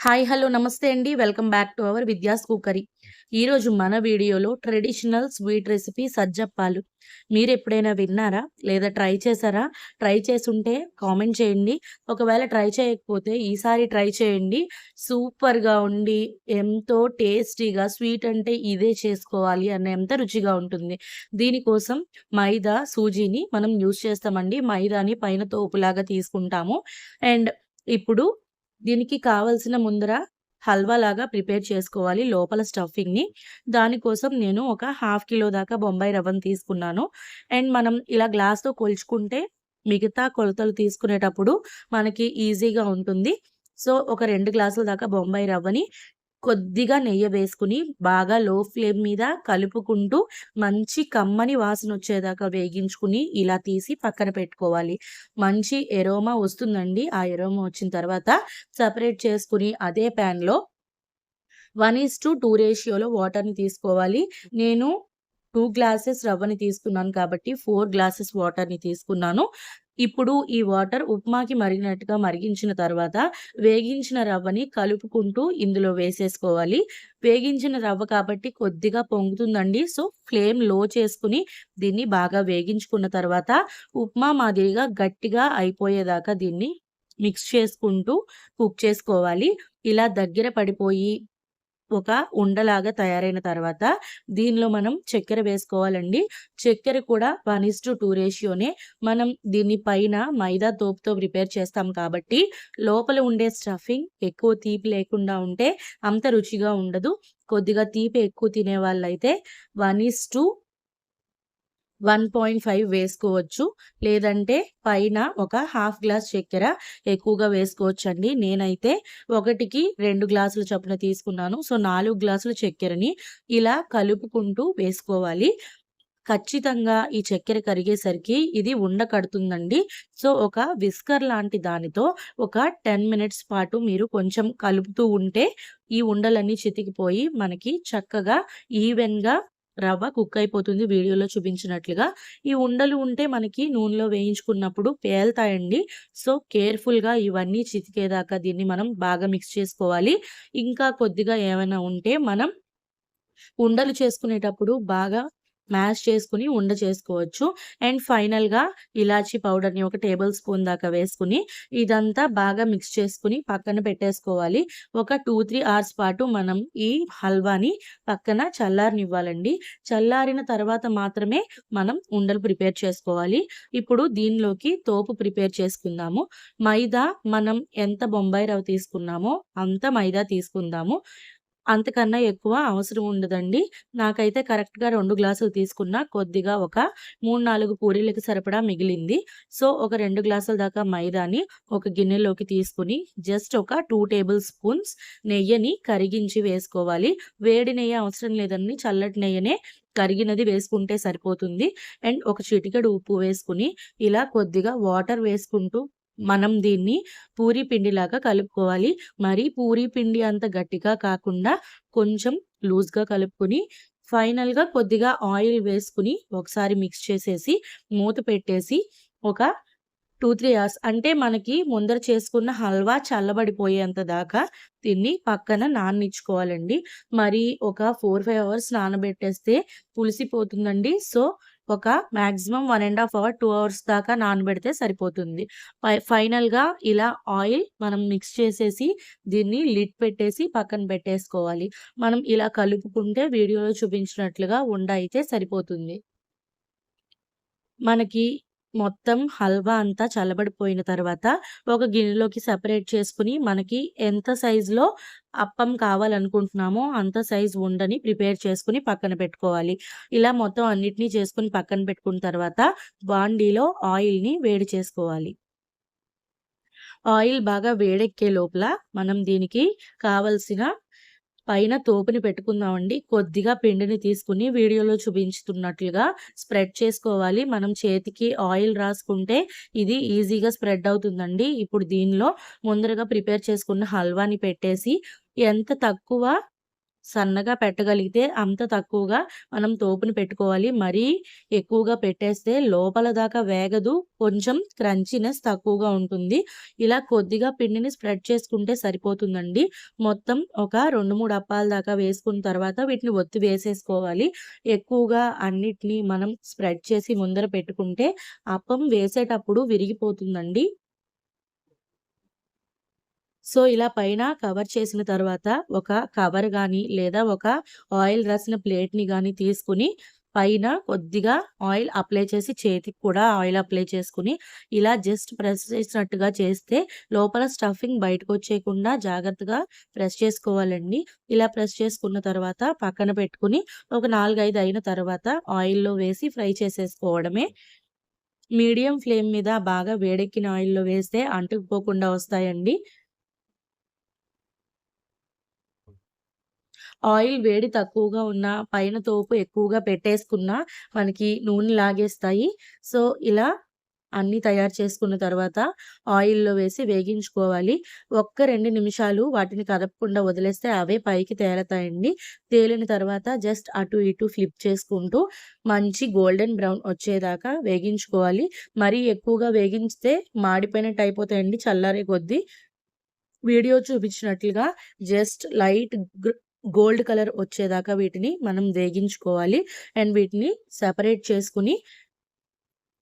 Hi hello నమస్తే అండి. Welcome back to our Vidya's cookery ఈరోజు మన వీడియోలో ట్రెడిషనల్ స్వీట్ రెసిపీ సజ్జప్పాలు. మీరు ఎప్పుడైనా విన్నారా? లేదా ట్రై చేశారా? ట్రై చేసుంటే కామెంట్ చేయండి. ఒకవేళ ట్రై చేయకపోతే ఈసారి ట్రై చేయండి. సూపర్గా ఉండి ఎంతో టేస్టీగా స్వీట్ అంటే ఇదే చేసుకోవాలి అనే ఎంత రుచిగా ఉంటుంది. దీనికోసం మైదా సూజీని మనం యూజ్ చేస్తామండి. మైదాని పైన తోపులాగా తీసుకుంటాము. అండ్ ఇప్పుడు దీనికి కావాల్సిన ముందర హల్వా లాగా ప్రిపేర్ చేసుకోవాలి లోపల స్టఫింగ్ని. దానికోసం నేను ఒక హాఫ్ కిలో దాకా బొంబాయి రవ్వను తీసుకున్నాను. అండ్ మనం ఇలా గ్లాస్తో కొలుచుకుంటే మిగతా కొలతలు తీసుకునేటప్పుడు మనకి ఈజీగా ఉంటుంది. సో ఒక రెండు గ్లాసుల దాకా బొంబాయి రవ్వని కొద్దిగా నెయ్యి వేసుకుని బాగా లో ఫ్లేమ్ మీద కలుపుకుంటూ మంచి కమ్మని వాసన వచ్చేదాకా వేగించుకుని ఇలా తీసి పక్కన పెట్టుకోవాలి. మంచి ఎరోమా వస్తుందండి. ఆ ఎరోమా వచ్చిన తర్వాత సపరేట్ చేసుకుని అదే ప్యాన్లో వన్ ఈస్ టు టూ రేషియోలో వాటర్ని తీసుకోవాలి. నేను టూ గ్లాసెస్ రవ్వని తీసుకున్నాను కాబట్టి ఫోర్ గ్లాసెస్ వాటర్ని తీసుకున్నాను. ఇప్పుడు ఈ వాటర్ ఉప్మాకి మరిగినట్టుగా మరిగించిన తర్వాత వేగించిన రవ్వని కలుపుకుంటూ ఇందులో వేసేసుకోవాలి. వేగించిన రవ్వ కాబట్టి కొద్దిగా పొంగుతుందండి. సో ఫ్లేమ్లో చేసుకుని దీన్ని బాగా వేగించుకున్న తర్వాత ఉప్మా మాదిరిగా గట్టిగా అయిపోయేదాకా దీన్ని మిక్స్ చేసుకుంటూ కుక్ చేసుకోవాలి. ఇలా దగ్గర పడిపోయి ఒక ఉండలాగా తయారైన తర్వాత దీనిలో మనం చక్కెర వేసుకోవాలండి. చక్కెర కూడా వన్ ఇస్ టు టూ రేషియోనే మనం దీన్ని పైన మైదా తోపుతో ప్రిపేర్ చేస్తాం కాబట్టి లోపల ఉండే స్టఫింగ్ ఎక్కువ తీపి లేకుండా ఉంటే అంత రుచిగా ఉండదు. కొద్దిగా తీపి ఎక్కువ తినే వాళ్ళైతే one is to one point five వేసుకోవచ్చు. లేదంటే పైన ఒక హాఫ్ గ్లాస్ చక్కెర ఎక్కువగా వేసుకోవచ్చు అండి నేనైతే ఒకటికి రెండు గ్లాసుల చొప్పున తీసుకున్నాను. సో నాలుగు గ్లాసుల చక్కెరని ఇలా కలుపుకుంటూ వేసుకోవాలి. ఖచ్చితంగా ఈ చక్కెర కరిగేసరికి ఇది ఉండ కడుతుందండి. సో ఒక విస్కర్ లాంటి దానితో ఒక టెన్ మినిట్స్ పాటు మీరు కొంచెం కలుపుతూ ఉంటే ఈ ఉండలన్నీ చితికిపోయి మనకి చక్కగా ఈవెన్గా రవ్వ కుక్ అయిపోతుంది వీడియోలో చూపించినట్లుగా. ఈ ఉండలు ఉంటే మనకి నూనెలో వేయించుకున్నప్పుడు పేలుతాయండి. సో కేర్ఫుల్గా ఇవన్నీ చితికేదాకా దీన్ని మనం బాగా మిక్స్ చేసుకోవాలి. ఇంకా కొద్దిగా ఏమైనా ఉంటే మనం ఉండలు చేసుకునేటప్పుడు బాగా మ్యాష్ చేసుకుని ఉండ చేసుకోవచ్చు. అండ్ ఫైనల్గా ఇలాచీ పౌడర్ని ఒక టేబుల్ స్పూన్ దాకా వేసుకుని ఇదంతా బాగా మిక్స్ చేసుకుని పక్కన పెట్టేసుకోవాలి. ఒక టూ త్రీ అవర్స్ పాటు మనం ఈ హల్వాని పక్కన చల్లారనివ్వాలండి. చల్లారిన తర్వాత మాత్రమే మనం ఉండలు ప్రిపేర్ చేసుకోవాలి. ఇప్పుడు దీనిలోకి తోపు ప్రిపేర్ చేసుకుందాము. మైదా మనం ఎంత బొంబాయి రవ్వ తీసుకున్నామో అంత మైదా తీసుకుందాము. అంతకన్నా ఎక్కువ అవసరం ఉండదండి. నాకైతే కరెక్ట్గా రెండు గ్లాసులు తీసుకున్న కొద్దిగా ఒక మూడు నాలుగు పూరీలకు సరిపడా మిగిలింది. సో ఒక రెండు గ్లాసుల దాకా మైదాని ఒక గిన్నెలోకి తీసుకుని జస్ట్ ఒక టూ టేబుల్ స్పూన్స్ నెయ్యిని కరిగించి వేసుకోవాలి. వేడి నెయ్యి అవసరం లేదండి. చల్లటి నెయ్యనే కరిగినది వేసుకుంటే సరిపోతుంది. అండ్ ఒక చిటికెడు ఉప్పు వేసుకుని ఇలా కొద్దిగా వాటర్ వేసుకుంటూ మనం దీన్ని పూరీ పిండిలాగా కలుపుకోవాలి. మరి పూరీ పిండి అంత గట్టిగా కాకుండా కొంచెం లూజ్గా కలుపుకొని ఫైనల్గా కొద్దిగా ఆయిల్ వేసుకుని ఒకసారి మిక్స్ చేసేసి మూత పెట్టేసి ఒక టూ త్రీ అవర్స్ అంటే మనకి ముందర చేసుకున్న హల్వా చల్లబడిపోయేంత దాకా దీన్ని పక్కన నాననిచ్చుకోవాలండి. మరి ఒక ఫోర్ ఫైవ్ అవర్స్ నానబెట్టేస్తే పులిసిపోతుందండి. సో ఒక maximum one and half hour two hours దాకా నానబెడితే సరిపోతుంది. ఫైనల్గా ఇలా ఆయిల్ మనం మిక్స్ చేసేసి దీన్ని లిడ్ పెట్టేసి పక్కన పెట్టేసుకోవాలి. మనం ఇలా కలుపుకుంటే వీడియోలో చూపించినట్లుగా ఉండ అయితే సరిపోతుంది. మనకి మొత్తం హల్వా అంతా చల్లబడిపోయిన తర్వాత ఒక గిన్నెలోకి సపరేట్ చేసుకుని మనకి ఎంత సైజులో అప్పం కావాలనుకుంటున్నామో అంత సైజ్ ఉండని ప్రిపేర్ చేసుకుని పక్కన పెట్టుకోవాలి. ఇలా మొత్తం అన్నిటినీ చేసుకుని పక్కన పెట్టుకున్న తర్వాత బాండీలో ఆయిల్ని వేడి చేసుకోవాలి. ఆయిల్ బాగా వేడెక్కే లోపల మనం దీనికి కావలసిన పైన తోపుని పెట్టుకుందామండి. కొద్దిగా పిండిని తీసుకుని వీడియోలో చూపించుతున్నట్లుగా స్ప్రెడ్ చేసుకోవాలి. మనం చేతికి ఆయిల్ రాసుకుంటే ఇది ఈజీగా స్ప్రెడ్ అవుతుందండి. ఇప్పుడు దీనిలో ముందరగా ప్రిపేర్ చేసుకున్న హల్వాని పెట్టేసి ఎంత తక్కువ సన్నగా పెట్టగలిగితే అంత తక్కువగా మనం తోపుని పెట్టుకోవాలి. మరీ ఎక్కువగా పెట్టేస్తే లోపల దాకా వేగదు. కొంచెం క్రంచీనెస్ తక్కువగా ఉంటుంది. ఇలా కొద్దిగా పిండిని స్ప్రెడ్ చేసుకుంటే సరిపోతుందండి. మొత్తం ఒక 2, 3 అప్పాల దాకా వేసుకున్న తర్వాత వీటిని ఒత్తి వేసేసుకోవాలి. ఎక్కువగా అన్నిటినీ మనం స్ప్రెడ్ చేసి ముందర పెట్టుకుంటే అప్పం వేసేటప్పుడు విరిగిపోతుందండి. సో, ఇలా పైన కవర్ చేసిన తర్వాత ఒక కవర్ కానీ లేదా ఒక ఆయిల్ రాసిన ప్లేట్‌ని కానీ తీసుకొని పైన కొద్దిగా ఆయిల్ అప్లై చేసి చేతికి కూడా ఆయిల్ అప్లై చేసుకుని ఇలా జస్ట్ ప్రెస్ చేసినట్టుగా చేస్తే లోపల స్టఫింగ్ బయటకొచ్చేయకుండా జాగ్రత్తగా ప్రెస్ చేసుకోవాలండి. ఇలా ప్రెస్ చేసుకున్న తర్వాత పక్కన పెట్టుకొని ఒక 4, 5 అయిన తర్వాత ఆయిల్‌లో వేసి ఫ్రై చేసేసుకోవడమే. మీడియం ఫ్లేమ్ మీద బాగా వేడెక్కిన ఆయిల్‌లో వేస్తే అంటుకుపోకుండా వస్తాయండి. ఆయిల్ వేడి తక్కువగా ఉన్నా, పైన తోపు ఎక్కువగా పెట్టేసుకున్నా మనకి నూనె లాగేస్తాయి. సో, ఇలా అన్నీ తయారు చేసుకున్న తర్వాత ఆయిల్‌లో వేసి వేగించుకోవాలి. ఒక్క రెండు నిమిషాలు వాటిని కదపకుండా వదిలేస్తే అవే పైకి తేలతాయండి. తేలిన తర్వాత జస్ట్ అటు ఇటు ఫ్లిప్ చేసుకుంటూ మంచి గోల్డెన్ బ్రౌన్ వచ్చేదాకా వేగించుకోవాలి. మరీ ఎక్కువగా వేగించితే మాడిపోయినట్టు అయిపోతాయండి చల్లారే కొద్దీ. వీడియో చూపించినట్లుగా జస్ట్ లైట్ గోల్డ్ కలర్ వచ్చేదాకా వీటిని మనం వేగించుకోవాలి. అండ్ వీటిని సెపరేట్ చేసుకుని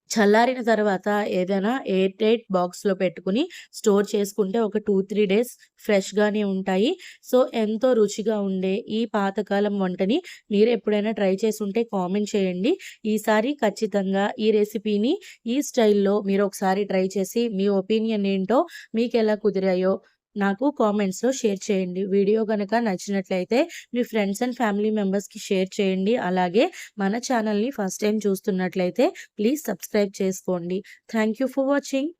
చల్లారిన తర్వాత ఏదైనా ఎయిర్ టైట్ బాక్స్‌లో పెట్టుకుని స్టోర్ చేసుకుంటే ఒక 2, 3 డేస్ ఫ్రెష్‌గానే ఉంటాయి. సో, ఎంతో రుచిగా ఉండే ఈ పాతకాలం వంటని మీరు ఎప్పుడైనా ట్రై చేసి ఉంటే కామెంట్ చేయండి. ఈసారి ఖచ్చితంగా ఈ రెసిపీని ఈ స్టైల్‌లో మీరు ఒకసారి ట్రై చేసి మీ ఒపీనియన్ ఏంటో, మీకు ఎలా కుదిరాయో నాకు కామెంట్స్‌లో షేర్ చేయండి. వీడియో కనుక నచ్చినట్లయితే మీ ఫ్రెండ్స్ అండ్ ఫ్యామిలీ మెంబర్స్‌కి షేర్ చేయండి. అలాగే మన ఛానల్‌ని ఫస్ట్ టైం చూస్తున్నట్లయితే ప్లీజ్ సబ్స్క్రైబ్ చేసుకోండి. Thank you for watching.